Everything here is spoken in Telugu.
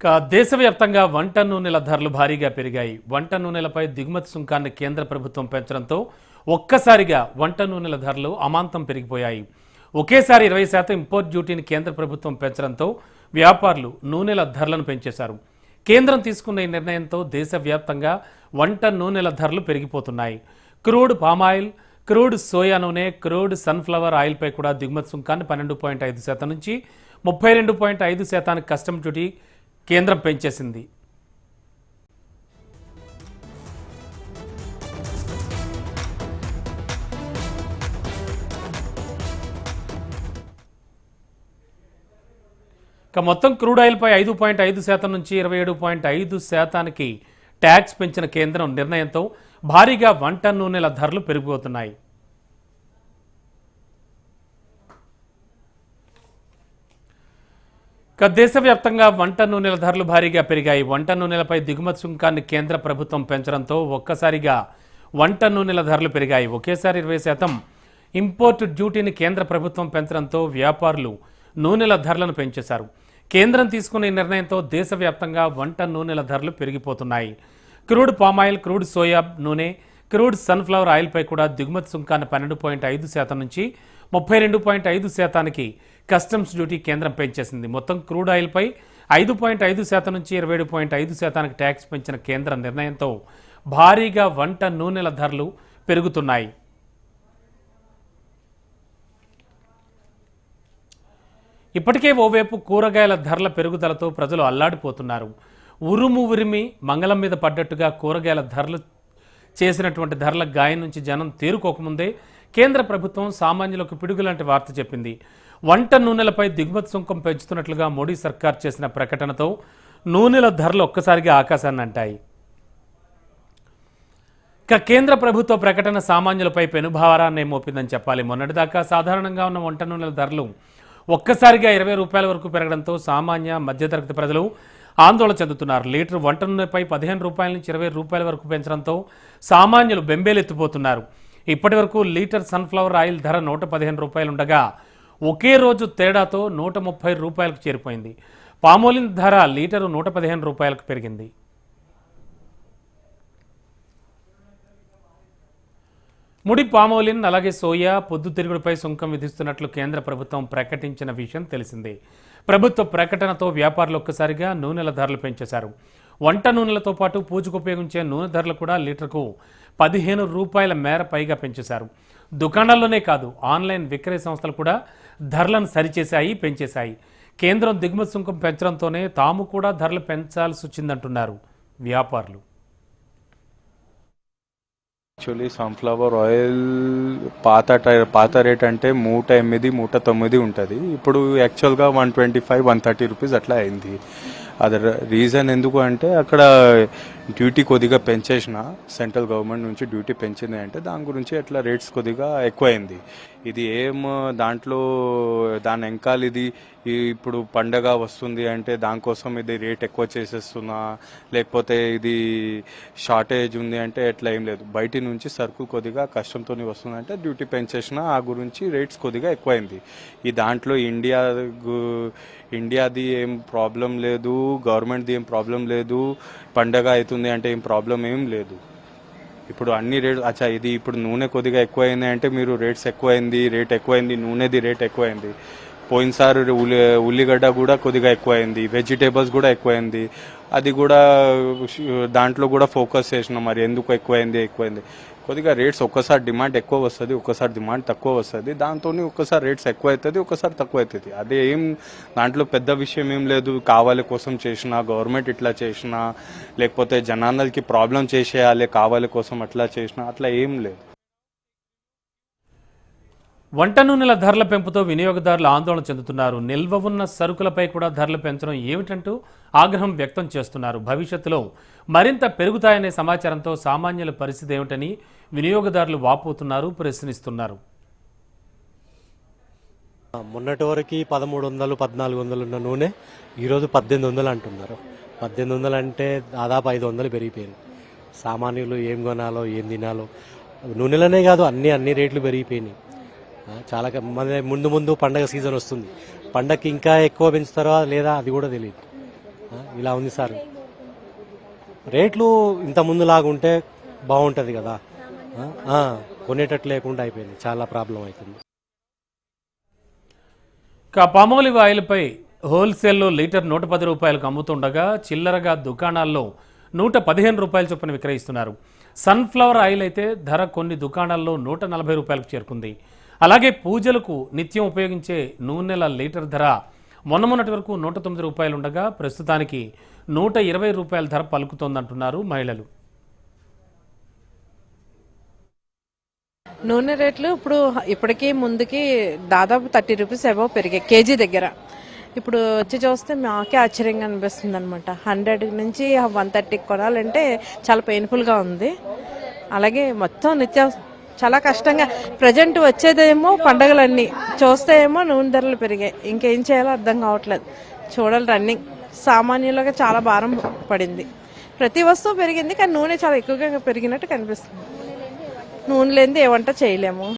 ఇక దేశవ్యాప్తంగా వంట నూనెల ధరలు భారీగా పెరిగాయి. వంట నూనెలపై దిగుమతి సుంకాన్ని కేంద్ర ప్రభుత్వం పెంచడంతో ఒక్కసారిగా వంట నూనెల ధరలు అమాంతం పెరిగిపోయాయి. ఒకేసారి ఇరవై శాతం ఇంపోర్ట్ డ్యూటీని కేంద్ర ప్రభుత్వం పెంచడంతో వ్యాపారులు నూనెల ధరలను పెంచేశారు. కేంద్రం తీసుకున్న ఈ నిర్ణయంతో దేశవ్యాప్తంగా వంట నూనెల ధరలు పెరిగిపోతున్నాయి. Crude palm oil crude soya నూనె క్రూడ్ సన్ఫ్లవర్ ఆయిల్పై కూడా దిగుమతి సుంకాన్ని పన్నెండు పాయింట్ ఐదు శాతం నుంచి ముప్పై రెండు పాయింట్ ఐదు శాతానికి కస్టమ్ డ్యూటీ కేంద్రం పెంచేసింది. ఇక మొత్తం క్రూడ్ ఆయిల్పై ఐదు పాయింట్ ఐదు శాతం నుంచి ఇరవై ఏడు పాయింట్ ఐదు శాతానికి ట్యాక్స్ పెంచిన కేంద్రం నిర్ణయంతో భారీగా వంట నూనెల ధరలు పెరిగిపోతున్నాయి. ఇక దేశవ్యాప్తంగా వంట నూనెల ధరలు భారీగా పెరిగాయి. వంట నూనెలపై దిగుమతి సుంకాన్ని కేంద్ర ప్రభుత్వం పెంచడంతో ఒక్కసారిగా వంట నూనెల ధరలు పెరిగాయి. ఒకేసారి ఇరవై శాతం ఇంపోర్ట్ డ్యూటీని కేంద్ర ప్రభుత్వం పెంచడంతో వ్యాపారులు నూనెల ధరలను పెంచేశారు. కేంద్రం తీసుకున్న నిర్ణయంతో దేశవ్యాప్తంగా వంట నూనెల ధరలు పెరిగిపోతున్నాయి. Crude palm oil crude soya నూనె క్రూడ్ సన్ఫ్లవర్ ఆయిల్పై కూడా దిగుమతి సుంకాన్ని పన్నెండు పాయింట్ ఐదు శాతం నుంచి ముప్పై రెండు పాయింట్ ఐదు శాతానికి కస్టమ్స్ డ్యూటీ కేంద్రం పెంచేసింది. మొత్తం క్రూడ్ ఆయిల్పై ఐదు పాయింట్ ఐదు శాతం నుంచి ఇరవై ఏడు పాయింట్ ఐదు శాతానికి ట్యాక్స్ పెంచిన కేంద్ర నిర్ణయంతో భారీగా వంట నూనెల ధరలు పెరుగుతున్నాయి. ఇప్పటికే ఓవైపు కూరగాయల ధరల పెరుగుదలతో ప్రజలు అల్లాడిపోతున్నారు. ఉరుము ఉరిమి మంగళం మీద పడ్డట్టుగా కూరగాయల ధరలు చేసినటువంటి ధరల గాయం నుంచి జనం తేరుకోకముందే కేంద్ర ప్రభుత్వం సామాన్యులకు పిడుగులాంటి వార్త చెప్పింది. వంట నూనెలపై దిగుమతి సుంకం పెంచుతున్నట్లుగా మోడీ సర్కార్ చేసిన ప్రకటనతో నూనెల ధరలు ఒక్కసారిగా ఆకాశాన్ని అంటాయి. ఇక కేంద్ర ప్రభుత్వ ప్రకటన సామాన్యులపై పెనుభారాన్ని మోపిందని చెప్పాలి. మొన్నటిదాకా సాధారణంగా ఉన్న వంట నూనెల ధరలు ఒక్కసారిగా ఇరవై రూపాయల వరకు పెరగడంతో సామాన్య మధ్యతరగతి ప్రజలు ఆందోళన చెందుతున్నారు. లీటర్ వంట నూనెపై పదిహేను రూపాయల నుంచి ఇరవై రూపాయల వరకు పెంచడంతో సామాన్యులు బెంబేలెత్తిపోతున్నారు. ఇప్పటి వరకు లీటర్ సన్ఫ్లవర్ ఆయిల్ ధర నూట పదిహేను రూపాయలు ఉండగా ఒకే రోజు తేడాతో నూట ముప్పై రూపాయలకు చేరిపోయింది. పామోలిన్ ధర లీటరు నూట పదిహేను రూపాయలకు పెరిగింది. ముడి పామోలిన్ అలాగే సోయా పొద్దుతిరుగుడుపై సుంకం విధిస్తున్నట్లు కేంద్ర ప్రభుత్వం ప్రకటించిన విషయం తెలిసిందే. ప్రభుత్వ ప్రకటనతో వ్యాపారులు ఒక్కసారిగా నూనెల ధరలు పెంచేశారు. వంట నూనెలతో పాటు పూజకు ఉపయోగించే నూనె ధరలు కూడా లీటర్కు పదిహేను రూపాయల మేర పైగా పెంచేశారు. దుకాణాల్లోనే కాదు ఆన్లైన్ విక్రయ సంస్థలు కూడా ధరలను సరిచేశాయి పెంచేశాయి. కేంద్రం దిగుమతి సుంకం పెంచడంతోనే తాము కూడా ధరలు పెంచాల్సి వచ్చిందంటున్నారు వ్యాపారులు. యాక్చువల్లీ సన్ఫ్లవర్ ఆయిల్ పాత టై- పాత రేట్ అంటే మూట ఎనిమిది మూట తొమ్మిది ఉంటుంది. ఇప్పుడు యాక్చువల్గా one twenty five one thirty rupees అట్లా అయింది. అది రీజన్ ఎందుకు అంటే అక్కడ డ్యూటీ కొద్దిగా పెంచేసిన సెంట్రల్ గవర్నమెంట్ నుంచి డ్యూటీ పెంచింది అంటే దాని గురించి అట్లా రేట్స్ కొద్దిగా ఎక్కువైంది. ఇది ఏం దాంట్లో దాని వెనకాల ఇది ఇప్పుడు పండగ వస్తుంది అంటే దానికోసం ఇది రేట్ ఎక్కువ చేసేస్తున్నా లేకపోతే ఇది షార్టేజ్ ఉంది అంటే ఎట్లా ఏం లేదు. బయటి నుంచి సరుకులు కొద్దిగా కష్టంతో వస్తుంది అంటే డ్యూటీ పెంచేసిన ఆ గురించి రేట్స్ కొద్దిగా ఎక్కువైంది. ఈ దాంట్లో ఇండియా గు- ఇండియాది ఏం ప్రాబ్లం లేదు గవర్నమెంట్ది ఏం ప్రాబ్లం లేదు పండగ అవుతుంది అంటే ఏం ప్రాబ్లం ఏం లేదు. ఇప్పుడు అన్ని రేట్ అచ్చా ఇది ఇప్పుడు నూనె కొద్దిగా ఎక్కువైంది అంటే మీరు రేట్స్ ఎక్కువైంది రేట్ ఎక్కువైంది నూనెది రేట్ ఎక్కువైంది. పోయినసారి ఉల్లి ఉల్లిగడ్డ కూడా కొద్దిగా ఎక్కువైంది. వెజిటేబుల్స్ కూడా ఎక్కువైంది. అది కూడా దాంట్లో కూడా ఫోకస్ చేసినాం మరి. ఎందుకు ఎక్కువైంది ఎక్కువైంది? కొద్దిగా రేట్స్ ఒక్కసారి డిమాండ్ ఎక్కువ వస్తుంది ఒక్కసారి డిమాండ్ తక్కువ వస్తుంది. దాంతో ఒక్కసారి రేట్స్ ఎక్కువ అవుతుంది ఒక్కసారి తక్కువ అవుతుంది అదే ఏం దాంట్లో పెద్ద విషయం ఏం లేదు. కావాలి కోసం చేసిన గవర్నమెంట్ ఇట్లా చేసిన లేకపోతే జనాలకి ప్రాబ్లం చేసేయాలి కావాలి కోసం అట్లా చేసిన అట్లా ఏం లేదు. వంట నూనెల ధరల పెంపుతో వినియోగదారులు ఆందోళన చెందుతున్నారు. నిల్వ ఉన్న సరుకులపై కూడా ధరలు పెంచడం ఏమిటంటూ ఆగ్రహం వ్యక్తం చేస్తున్నారు. భవిష్యత్తులో మరింత పెరుగుతాయనే సమాచారంతో సామాన్యుల పరిస్థితి ఏమిటని వినియోగదారులు వాపోతున్నారు ప్రశ్నిస్తున్నారు. మొన్నటి వరకు పదమూడు వందలు పద్నాలుగు వందలు ఉన్న నూనె ఈరోజు పద్దెనిమిది వందలు అంటున్నారు. పద్దెనిమిది వందలు అంటే దాదాపు ఐదు వందలు పెరిగిపోయింది. సామాన్యులు ఏం కొనాలో ఏం తినాలో నూనెలనే కాదు అన్ని అన్ని రేట్లు పెరిగిపోయినాయి. చాలా మన ముందు ముందు పండగ సీజన్ వస్తుంది. పండగకి ఇంకా ఎక్కువ పెంచుతారా లేదా అది కూడా తెలియదు ఇలా ఉంది సార్. రేట్లు ఇంత ముందులాగా ఉంటే బాగుంటుంది కదా. కొనేటట్లు కొనేటట్టు లేకుండా అయిపోయింది. చాలా ప్రాబ్లం అవుతుంది. ఇక పామోలివ్ ఆయిల్పై హోల్సేల్లో లీటర్ నూట పది రూపాయలకు అమ్ముతుండగా చిల్లరగా దుకాణాల్లో నూట పదిహేను రూపాయల చొప్పున విక్రయిస్తున్నారు. సన్ఫ్లవర్ ఆయిల్ అయితే ధర కొన్ని దుకాణాల్లో నూట నలభై రూపాయలకు చేరుకుంది. అలాగే పూజలకు నిత్యం ఉపయోగించే నూనెల లీటర్ ధర మొన్న మొన్నటి వరకు నూట తొమ్మిది రూపాయలు ఉండగా ప్రస్తుతానికి నూట ఇరవై రూపాయల ధర పలుకుతోందంటున్నారు మహిళలు. నూనె రేట్లు ఇప్పుడు ఇప్పటికీ ముందుకి దాదాపు థర్టీ రూపీస్ అబౌవ్ పెరిగాయి కేజీ దగ్గర. ఇప్పుడు వచ్చి చూస్తే మాకే ఆశ్చర్యంగా అనిపిస్తుంది అనమాట హండ్రెడ్ నుంచి వన్ థర్టీకి కొనాలంటే చాలా పెయిన్ఫుల్గా ఉంది. అలాగే మొత్తం నిత్య చాలా కష్టంగా. ప్రజెంట్ వచ్చేదేమో పండగలన్నీ. చూస్తే ఏమో నూనె ధరలు పెరిగాయి. ఇంకేం చేయాలో అర్థం కావట్లేదు. చూడాలి రన్నింగ్. సామాన్యులుగా చాలా భారం పడింది. ప్రతి వస్తువు పెరిగింది కానీ నూనె చాలా ఎక్కువగా పెరిగినట్టు కనిపిస్తుంది. నూనె లేనిది ఏ వంట చేయలేము.